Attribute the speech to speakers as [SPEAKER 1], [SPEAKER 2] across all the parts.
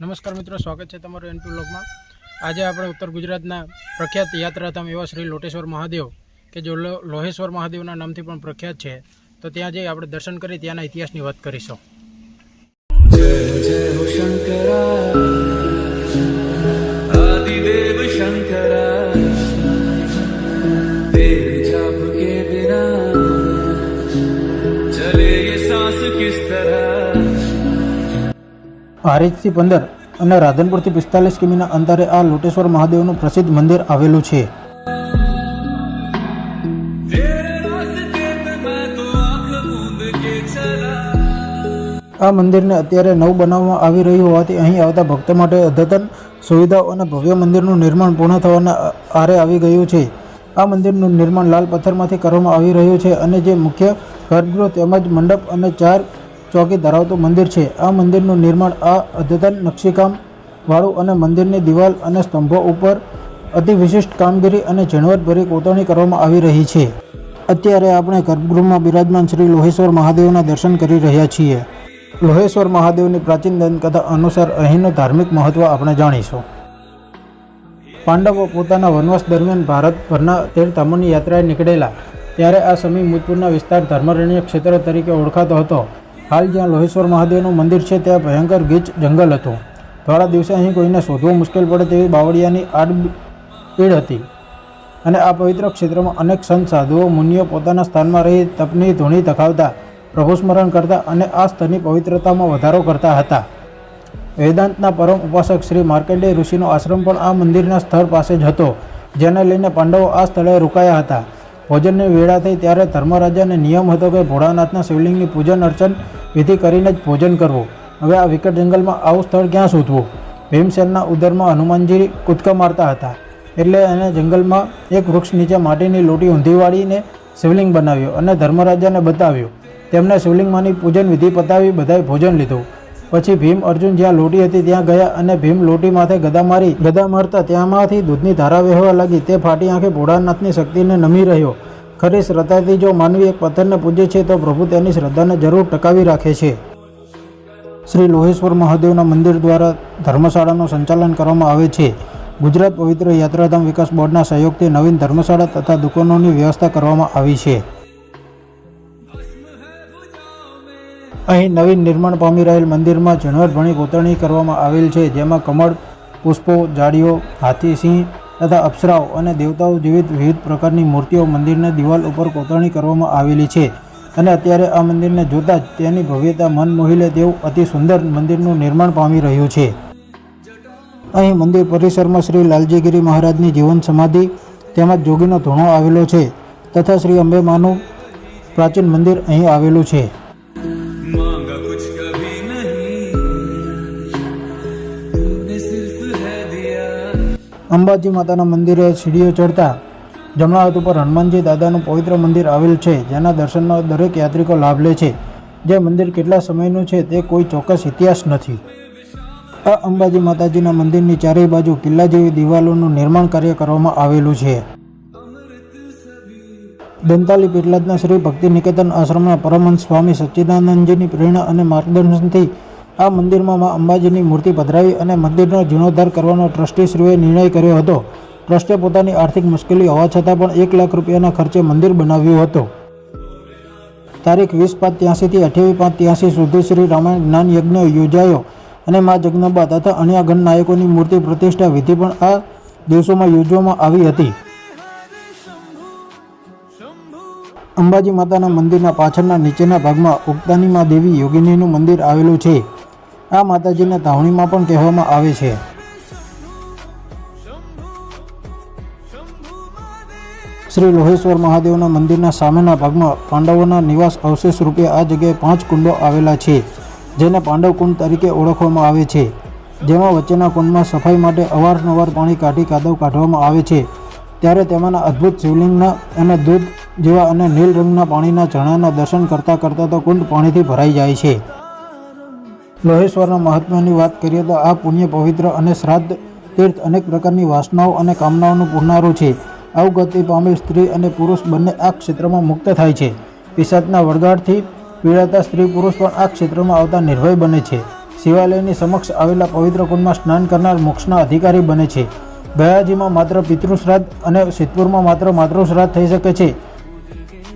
[SPEAKER 1] નમસ્કાર મિત્રો, સ્વાગત છે તમારું એન ટુ લોગમાં આજે આપણે ઉત્તર ગુજરાતના પ્રખ્યાત યાત્રાધામ એવા શ્રી લોટેશ્વર મહાદેવ કે જો લોહેશ્વર મહાદેવના નામથી પણ પ્રખ્યાત છે, તો ત્યાં જઈ આપણે દર્શન કરી, ત્યાંના ઇતિહાસની વાત કરીશું.
[SPEAKER 2] શંકરા તેરે જાપ
[SPEAKER 1] આરેજથી પંદર અને રાધનપુરથી પિસ્તાલીસ કિમીના અંતરે આ લોટેશ્વર મહાદેવનું પ્રસિદ્ધ મંદિર આવેલું છે. આ મંદિરને અત્યારે નવું બનાવવામાં આવી રહ્યું હોવાથી અહીં આવતા ભક્તો માટે અદ્યતન સુવિધાઓ અને ભવ્ય મંદિરનું નિર્માણ પૂર્ણ થવાના આરે આવી ગયું છે. આ મંદિરનું નિર્માણ લાલ પથ્થરમાંથી કરવામાં આવી રહ્યું છે અને જે મુખ્ય ગર્ભગૃહ તેમજ મંડપ અને ચાર ચોકી ધરાવતું મંદિર છે. આ મંદિરનું નિર્માણ આ અદ્યતન નકશીકામ વાળું અને મંદિરની દિવાલ અને સ્તંભો ઉપર અતિ વિશિષ્ટ કામગીરી અને ઝીણવટભરી કોતરણી કરવામાં આવી રહી છે. અત્યારે આપણે ગર્ભગૃહમાં બિરાજમાન શ્રી લોહેશ્વર મહાદેવના દર્શન કરી રહ્યા છીએ. લોહેશ્વર મહાદેવની પ્રાચીન દંતકથા અનુસાર અહીંનું ધાર્મિક મહત્વ આપણે જાણીશું. પાંડવો પોતાના વનવાસ દરમિયાન ભારતભરના તેર તીર્થધામોની યાત્રાએ નીકળેલા, ત્યારે આ સમી મુતપુરના વિસ્તાર ધર્મરણ્ય ક્ષેત્ર તરીકે ઓળખાતો હતો. હાલ જ્યાં લોહેશ્વર મહાદેવનું મંદિર છે, ત્યાં ભયંકર ગીચ જંગલ હતો. થોડા દિવસે અહીં કોઈને શોધવું મુશ્કેલ પડે તેવી બાવળિયાની આડપીડ હતી. અને આ પવિત્ર ક્ષેત્રમાં અનેક સંત, સાધુઓ, મુનિઓ પોતાના સ્થાનમાં રહી તપની ધૂણી તખાવતા પ્રભુસ્મરણ કરતા અને આ સ્થળની પવિત્રતામાં વધારો કરતા હતા. વેદાંતના પરમ ઉપાસક શ્રી માર્કંડેય ઋષિનો આશ્રમ પણ આ મંદિરના સ્થળ પાસે જ હતો, જેને લઈને પાંડવો આ સ્થળે રોકાયા હતા. ભોજનની વેળા થઈ ત્યારે ધર્મરાજાને નિયમ હતો કે ભોળાનાથના શિવલિંગની પૂજન અર્ચન વિધિ કરીને જ ભોજન કરવું. હવે આ વિકટ જંગલમાં આવું સ્થળ ક્યાં શોધવું? ભીમસેનના ઉદરમાં હનુમાનજી કૂદકા મારતા હતા. એટલે એને જંગલમાં એક વૃક્ષ નીચે માટીની લોટી ઊંધી વાળીને શિવલિંગ બનાવ્યું અને ધર્મરાજાને બતાવ્યું. તેમણે શિવલિંગમાંની પૂજન વિધિ પતાવી બધાએ ભોજન લીધું. પછી ભીમ અર્જુન જ્યાં લોટી હતી ત્યાં ગયા અને ભીમ લોટી માથે ગદા મારી, ગદા મારતા ત્યાંમાંથી દૂધની ધારા વહેવા લાગી. તે ફાટી આંખે ભોળાનાથની શક્તિને નમી રહ્યો. ખરી શ્રદ્ધાથી જો માનવી એક પથ્થરને પૂજે છે, તો પ્રભુ તેની શ્રદ્ધાને જરૂર ટકાવી રાખે છે. શ્રી લોહેશ્વર મહાદેવના મંદિર દ્વારા ધર્મશાળાનું સંચાલન કરવામાં આવે છે. ગુજરાત પવિત્ર યાત્રાધામ વિકાસ બોર્ડના સહયોગથી નવીન ધર્મશાળા તથા દુકાનોની વ્યવસ્થા કરવામાં આવી છે. અહીં નવીન નિર્માણ પામી રહેલ મંદિરમાં ઝીણવટભણી કોતરણી કરવામાં આવેલ છે, જેમાં કમળ, પુષ્પો, જાળીઓ, હાથી સિંહ તથા અપ્સરાઓ અને દેવતાઓ જેવી વિવિધ પ્રકારની મૂર્તિઓ મંદિરના દિવાલ ઉપર કોતરણી કરવામાં આવેલી છે. અને અત્યારે આ મંદિરને જોતાં જ તેની ભવ્યતા મન મોહી લે તેવું અતિ સુંદર મંદિરનું નિર્માણ પામી રહ્યું છે. અહીં મંદિર પરિસરમાં શ્રી લાલજીગીરી મહારાજની જીવન સમાધિ તેમજ જોગીનો ધૂણો આવેલો છે તથા શ્રી અંબે માનું પ્રાચીન મંદિર અહીં આવેલું છે. અંબાજી માતાના મંદિરે સીડીઓ ચડતા જમણા હાથ ઉપર હનુમાનજી દાદાનું પવિત્ર મંદિર આવેલ છે, જેના દર્શનનો દરેક યાત્રિકો લાભ લે છે. જે મંદિર કેટલા સમયનું છે તે કોઈ ચોક્કસ ઇતિહાસ નથી. આ અંબાજી માતાજીના મંદિરની ચારેય બાજુ કિલ્લા જેવી દિવાલોનું નિર્માણ કાર્ય કરવામાં આવેલું છે. દંતાલી પીટલાદના શ્રી ભક્તિ નિકેતન આશ્રમના પરમહંસ સ્વામી સચ્ચિદાનંદજીની પ્રેરણા અને માર્ગદર્શનથી આ મંદિરમાં મા અંબાજીની મૂર્તિ પધરાવી અને મંદિરનો જીર્ણોદ્ધાર કરવાનો ટ્રસ્ટીશ્રીઓએ નિર્ણય કર્યો હતો. ટ્રસ્ટે પોતાની આર્થિક મુશ્કેલી હોવા છતાં પણ એક લાખ રૂપિયાના ખર્ચે મંદિર બનાવ્યું હતું. તારીખ વીસ પાંચ ત્યાંસીથી અઠ્યાવીસ પાંચ ત્યાંસી સુધી શ્રી રામાયણ જ્ઞાન યજ્ઞ યોજાયો અને મા જગદંબા તથા અન્ય ગણ નાયકોની મૂર્તિ પ્રતિષ્ઠા વિધિ પણ આ દિવસોમાં યોજવામાં આવી હતી. અંબાજી માતાના મંદિરના પાછળના નીચેના ભાગમાં ઉગતાનીમાં દેવી યોગિનીનું મંદિર આવેલું છે. આ માતાજીને ધાવણીમાં પણ કહેવામાં આવે છે. શ્રી લોહેશ્વર મહાદેવના મંદિરના સામેના ભાગમાં પાંડવોના નિવાસ અવશેષ રૂપે આ જગ્યાએ પાંચ કુંડો આવેલા છે, જેને પાંડવ કુંડ તરીકે ઓળખવામાં આવે છે. જેમાં વચ્ચેના કુંડમાં સફાઈ માટે અવારનવાર પાણી કાઢી કાદવ કાઢવામાં આવે છે. ત્યારે તેમાંના અદ્ભુત શિવલિંગના અને દૂધ જેવા અને નીલ રંગના પાણીના ઝરણાના દર્શન કરતાં કરતાં તો કુંડ પાણીથી ભરાઈ જાય છે. લોહેશ્વરના મહાત્મ્યની વાત કરીએ તો આ પુણ્ય પવિત્ર અને શ્રાદ્ધ તીર્થ અનેક પ્રકારની વાસનાઓ અને કામનાઓનું પૂરનારું છે. અવગતિ પામેલ સ્ત્રી અને પુરુષ બંને આ ક્ષેત્રમાં મુક્ત થાય છે. પિશાચના વળગાડથી પીડાતા સ્ત્રી પુરુષ પણ આ ક્ષેત્રમાં આવતા નિર્ભય બને છે. શિવાલયની સમક્ષ આવેલા પવિત્ર કુંડમાં સ્નાન કરનાર મોક્ષના અધિકારી બને છે. ગયાજીમાં માત્ર પિતૃશ્રાદ્ધ અને સિદ્ધપુરમાં માત્ર માતૃશ્રાદ્ધ થઈ શકે છે.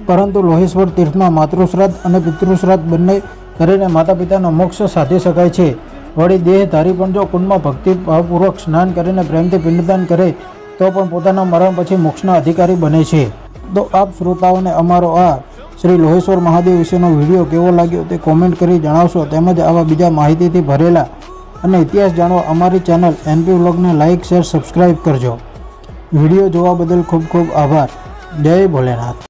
[SPEAKER 1] પરંતુ લોહેશ્વર તીર્થમાં માતૃશ્રાદ્ધ અને પિતૃશ્રાદ્ધ બંને કરીને માતા પિતાનો મોક્ષ સાધી શકાય છે. વળી દેહધારી પણ જો કુંડમાં ભક્તિભાવપૂર્વક સ્નાન કરીને પ્રેમથી પિંડદાન કરે, તો પણ પોતાના મરણ પછી મોક્ષના અધિકારી બને છે. તો આપ શ્રોતાઓને અમારો આ શ્રી લોહેશ્વર મહાદેવ વિશેનો વીડિયો કેવો લાગ્યો તે કોમેન્ટ કરી જણાવશો તેમજ આવા બીજા માહિતીથી ભરેલા અને ઇતિહાસ જાણવા અમારી ચેનલ એનપી વ્લોગને લાઇક શેર સબસ્ક્રાઈબ કરજો. વીડિયો જોવા બદલ ખૂબ ખૂબ આભાર. જય ભોલેનાથ.